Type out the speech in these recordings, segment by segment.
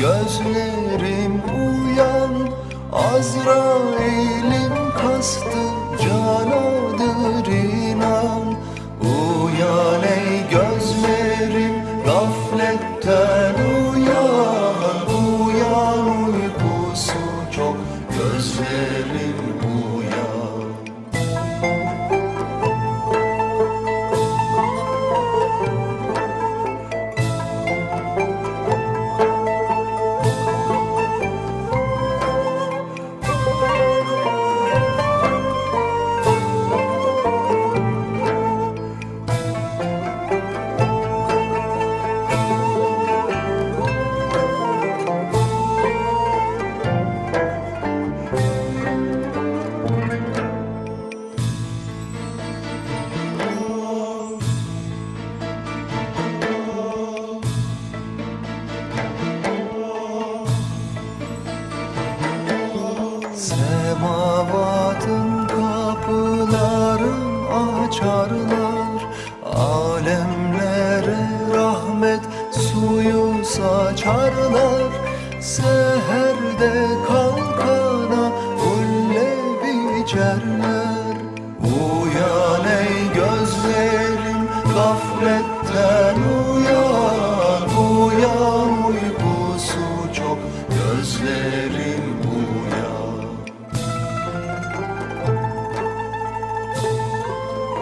Gözlerim uyan Azrail'im kastı canadır inan. Semavatın kapılarını açarlar. Alemlere rahmet suyu saçarlar. Seherde kalkana ulle biçerler. Uyan ey gözlerim gafletten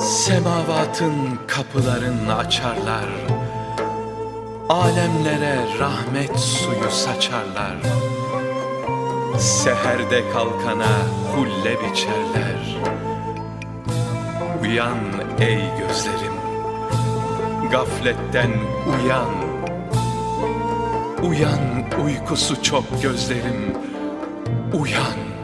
Semavatın kapılarını açarlar. Alemlere rahmet suyu saçarlar. Seherde kalkana hulle biçerler. Uyan ey gözlerim. Gafletten uyan. Uyan uykusu çok gözlerim. Uyan